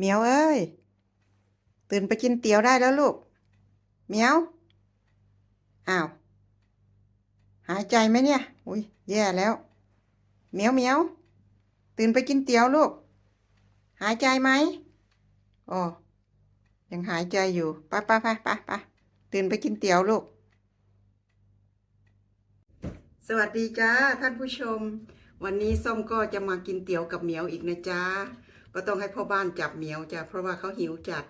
เหมียวเอ้ย ตื่นไปกินเตี๋ยวได้แล้วลูก เหมียว อ้าว หายใจไหมเนี่ย อุ้ยแย่แล้ว เหมียวเหมียว ตื่นไปกินเตี๋ยวลูก หายใจไหมอ๋อยังหายใจอยู่ไปไปไปไปไปตื่นไปกินเตี๋ยวลูก สวัสดีจ้าท่านผู้ชม วันนี้ส้มก็จะมากินเตี๋ยวกับเหมียวอีกนะจ๊ะ ก็ต้องให้พ่อบ้านจับเหมียวจ้ะเพราะว่าเขาหิวจัด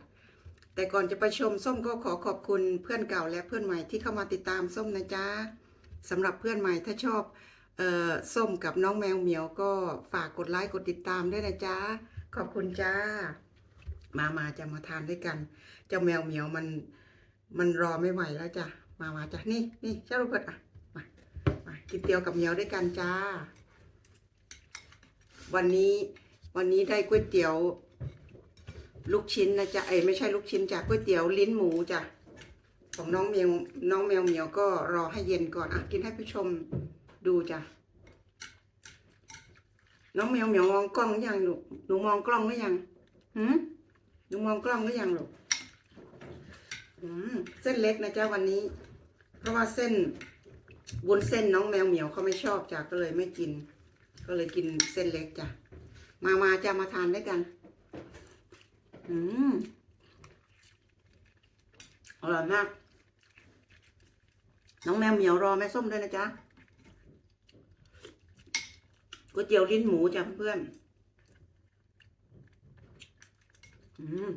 แต่ก่อนจะไปชมส้มก็ขอขอบคุณเพื่อนเก่าและเพื่อนใหม่ที่เข้ามาติดตามส้มนะจ๊ะสำหรับเพื่อนใหม่ถ้าชอบเออส้มกับน้องแมวเหมียวก็ฝากกดไลค์กดติดตามด้วยนะจ๊ะขอบคุณจ้า มามาจะมาทานด้วยกัน เจ้าแมวเหมียวมันมันรอไม่ไหวแล้วจ้ะมามาจ้ะนี่นี่เจ้าโรเบิร์ตอะมามากินเตี๋ยวกับเหมียวด้วยกันจ้า วันนี้ วันนี้ได้ก๋วยเตี๋ยว ลูกชิ้นนะจ๊ะเอ้ยไม่ใช่ลูกชิ้นจ้ะก๋วยเตี๋ยวลิ้นหมูจ้ะของน้องแมวน้องแมวเหมียวก็รอให้เย็นก่อนอะกินให้ผู้ชมดูจ้ะน้องแมวเหมียวมองกล้องหรือยังลูกหนูมองกล้องหรือยังหืมหนูมองกล้องหรือยังลูกอืมเส้นเล็กนะจ๊ะวันนี้ เพราะว่าเส้นวุ้นเส้นน้องแมวเหมียวเขาไม่ชอบจ้ะก็เลยไม่กิน ก็เลยกินเส้นเล็กจ้ะ มามาจะมาทานด้วยกัน อืม อร่อยมาก น้องแมวเหมียวรอแม่ส้มด้วยนะจ๊ะก๋วยเตี๋ยวลิ้นหมูจ้ะเพื่อนๆอืม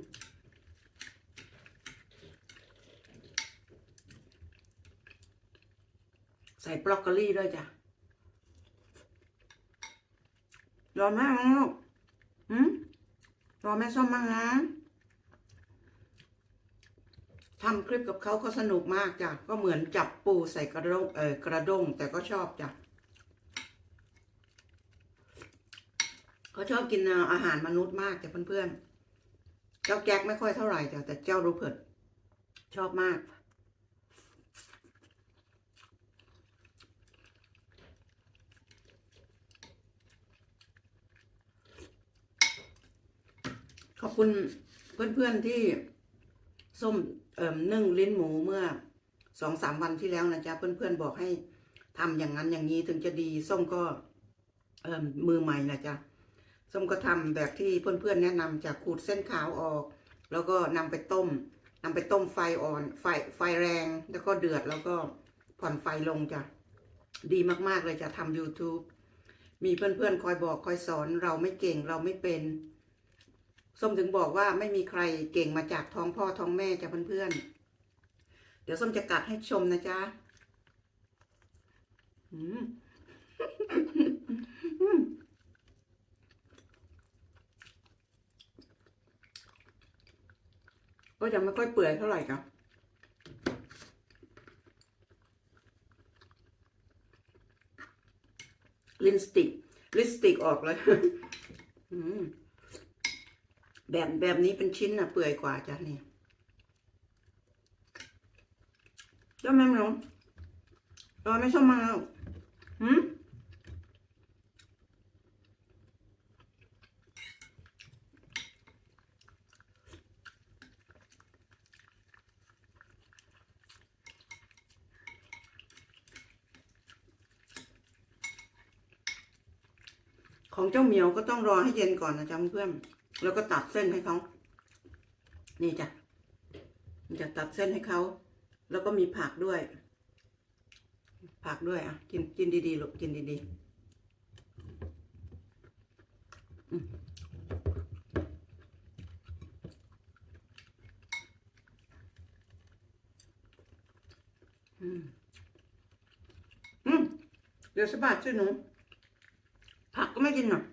ใส่บรอกโคลีด้วยจ้ะ รอมากนะลูกอืมรอแม่ส้มมากนะทำคลิปกับเขาเขาสนุกมากจ้ะ ก็เหมือนจับปูใส่กระด้งเออกระด้งแต่ก็ชอบจ้ะเขาชอบกินอาหารมนุษย์มากจ้ะเพื่อนๆ เจ้าแก๊กไม่ค่อยเท่าไหร่จ้ะแต่เจ้ารูเพิร์ตชอบมาก ขอบคุณเพื่อนๆที่ส้มเอ่มนึ่งลิ้นหมูเมื่อสองสามวันที่แล้วนะจ๊ะเพื่อนๆบอกให้ทำอย่างนั้นอย่างนี้ถึงจะดีส้มก็เอ่มมือใหม่นะจ๊ะส้มก็ทำแบบที่เพื่อนๆแนะนำจากขูดเส้นขาวออก แล้วก็นำไปต้มนำไปต้มไฟอ่อน ไฟไฟแรง แล้วก็เดือดแล้วก็ผ่อนไฟลงจ้ะดีมากๆเลยจะทำ YouTube มีเพื่อนๆ คอยบอกคอยสอนเราไม่เก่งเราไม่เป็น ส้มถึงบอกว่าไม่มีใครเก่งมาจากท้องพ่อท้องแม่จ้ะเพื่อนๆ เดี๋ยวส้มจะกัดให้ชมนะจ๊ะอือก็ยังไม่ค่อยเปื่อยเท่าไหร่ครับลินสติกลินสติกออกเลย อืม แบบแบบนี้เป็นชิ้นอะเปื่อยกว่าจ้ะนี่เจ้าแม่หนูรอไม่ชอบมาแล้วหืมของเจ้าเหมียวก็ต้องรอให้เย็นก่อนนะจ๊ะเพื่อน แล้วก็ตัดเส้นให้เขา นี่จ้ะมันจะตัดเส้นให้เขา แล้วก็มีผักด้วย ผักด้วยอะ กินกินดีๆลูกกินดีๆอืมอืมเดี๋ยวสบัดช่วยหนูผักก็ไม่กินหรอก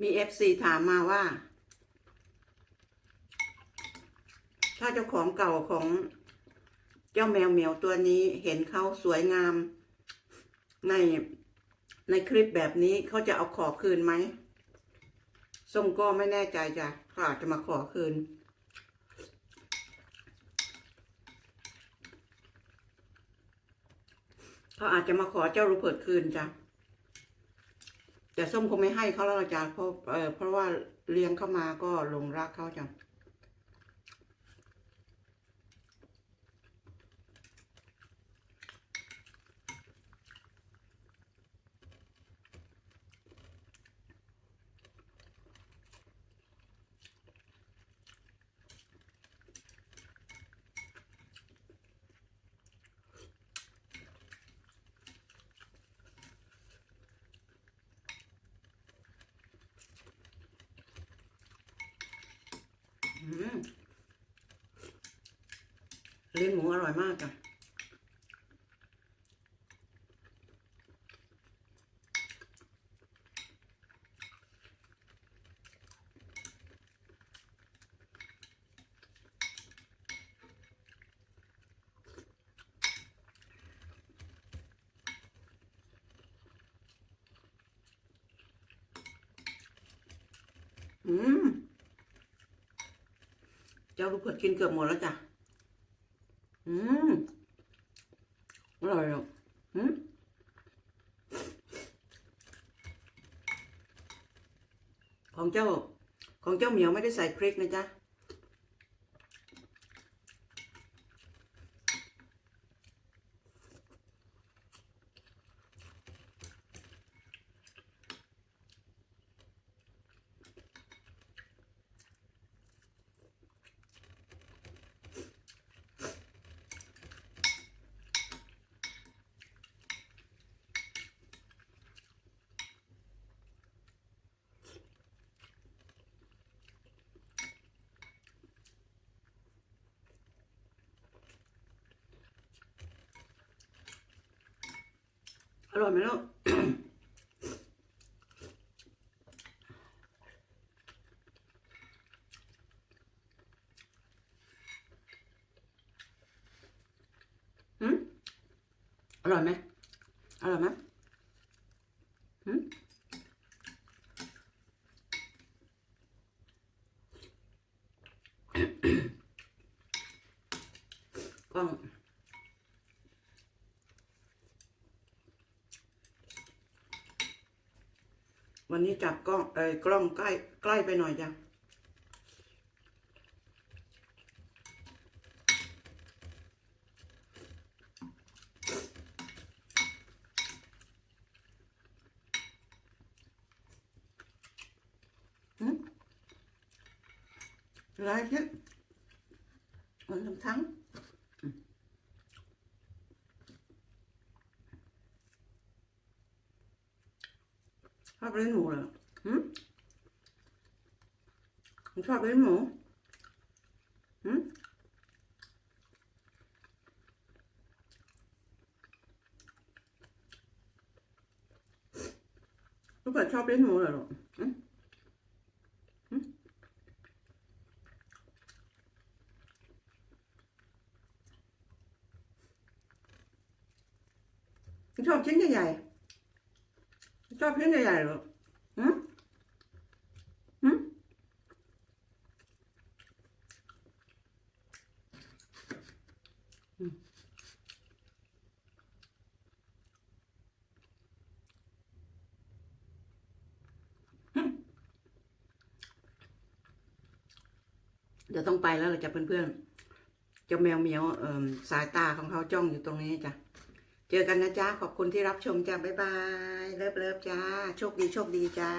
มีเอฟซีถามมาว่า ถ้าเจ้าของเก่าของเจ้าแมวเหมียวตัวนี้เห็นเขาสวยงาม ในในคลิปแบบนี้เขาจะเอาขอคืนไหมส้มก็ไม่แน่ใจจ้ะเขาอาจจะมาขอคืน เขาอาจจะมาขอเจ้ารูเปิดคืนจ้ะ แต่ส้มคงไม่ให้เขาแล้วจ้ะเพราะเออเพราะว่าเลี้ยงเข้ามาก็หลงรักเขาจ้ะ อืม เลิ้นหมูอร่อยมากจ้ะอืม เจ้าลูกเผือกกินเกือบหมดแล้วจ้ะ อืมอร่อยอะอืมของเจ้า ของเจ้าเหมียวไม่ได้ใส่พริกนะจ๊ะ ร่อยไหมลูกหืมอร่อยไหมอร่อยไหมหืมกล้อง วันนี้จับกล้องเอ้กล้องใกล้ใกล้ไปหน่อยจ้ะหืมอะไรเนี่ยมันทำทั้ง ชอบเล่นหมูเลยอหืมชอบเล่นหมูหืมลูกเปิดชอบเล่นหมูเหรอลูกหืมหืมคุณชอบชิ้นใหญ่ นใหญ่ๆเหรอหืมหืมเดี๋ยวต้องไปแล้วเราจะเพื่อนๆเจ้าแมวเมียวสายตาของเขาจ้องอยู่ตรงนี้จ้ะ เจอกันนะจ๊ะขอบคุณที่รับชมจ้ะบ๊ายบาย เลิฟเลิฟจ้า โชคดีโชคดีจ้า